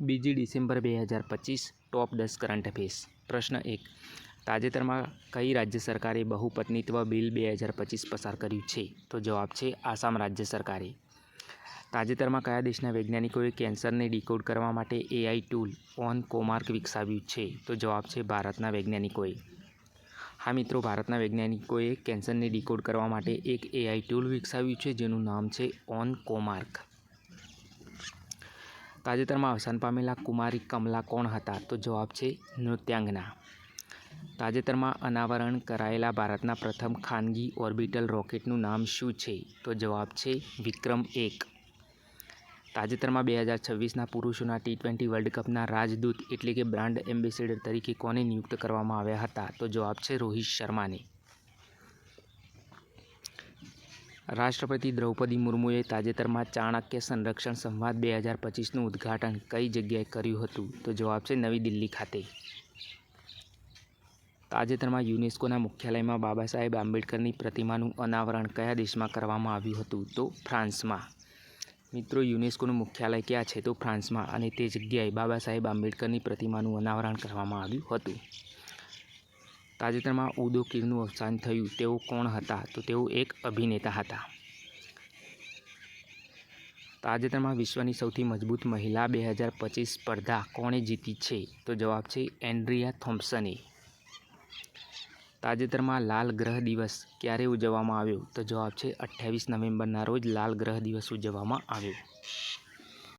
બીજી ડિસેમ્બર બે હજાર પચીસ ટોપ દસ કરંટ અફેર્સ. પ્રશ્ન એક. તાજેતરમાં કઈ રાજ્ય સરકારે બહુપત્નીત્વ બિલ બે હજાર પચીસ પસાર કર્યું છે? તો જવાબ છે આસામ રાજ્ય સરકારે. તાજેતરમાં કયા દેશના વૈજ્ઞાનિકોએ કેન્સરને ડીકોડ કરવા માટે એઆઈ ટૂલ ઓન કોમાર્ક વિકસાવ્યું છે? તો જવાબ છે ભારતના વૈજ્ઞાનિકોએ. હા મિત્રો, ભારતના વૈજ્ઞાનિકોએ કેન્સરને ડીકોડ કરવા માટે એક એઆઈ ટૂલ વિકસાવ્યું છે, જેનું નામ છે ઓન કોમાર્ક. તાજેતરમાં અવસાન પામેલા કુમારી કમલા કોણ હતા? તો જવાબ છે નૃત્યાંગના. તાજેતરમાં અનાવરણ કરાયેલા ભારતના પ્રથમ ખાનગી ઓર્બિટલ રોકેટનું નામ શું છે? તો જવાબ છે વિક્રમ એક. તાજેતરમાં બે હજાર છવ્વીસના પુરુષોના ટી ટ્વેન્ટી વર્લ્ડ કપના રાજદૂત એટલે કે બ્રાન્ડ એમ્બેસેડર તરીકે કોને નિયુક્ત કરવામાં આવ્યા હતા? તો જવાબ છે રોહિત શર્માને. રાષ્ટ્રપતિ દ્રૌપદી મુર્મુએ તાજેતરમાં ચાણક્ય સંરક્ષણ સંવાદ બે હજાર પચીસનું ઉદ્ઘાટન કઈ જગ્યાએ કર્યું હતું? તો જવાબ છે નવી દિલ્હી ખાતે. તાજેતરમાં યુનેસ્કોના મુખ્યાલયમાં બાબા સાહેબ આંબેડકરની પ્રતિમાનું અનાવરણ કયા દેશમાં કરવામાં આવ્યું હતું? તો ફ્રાન્સમાં. મિત્રો, યુનેસ્કોનું મુખ્યાલય ક્યાં છે? તો ફ્રાન્સમાં. અને તે જગ્યાએ બાબા સાહેબ આંબેડકરની પ્રતિમાનું અનાવરણ કરવામાં આવ્યું હતું. તાજેતરમાં ઉદો કિરનું અવસાન થયું. તેઓ કોણ હતા? તો તેઓ એક અભિનેતા હતા. તાજેતરમાં વિશ્વની સૌથી મજબૂત મહિલા બે હજાર પચીસ સ્પર્ધા કોણે જીતી છે? તો જવાબ છે એન્ડ્રિયા થોમ્સને તાજેતરમાં લાલ ગ્રહ દિવસ ક્યારે ઉજવવામાં આવ્યો? તો જવાબ છે અઠ્ઠાવીસ નવેમ્બરના રોજ લાલ ગ્રહ દિવસ ઉજવવામાં આવ્યો.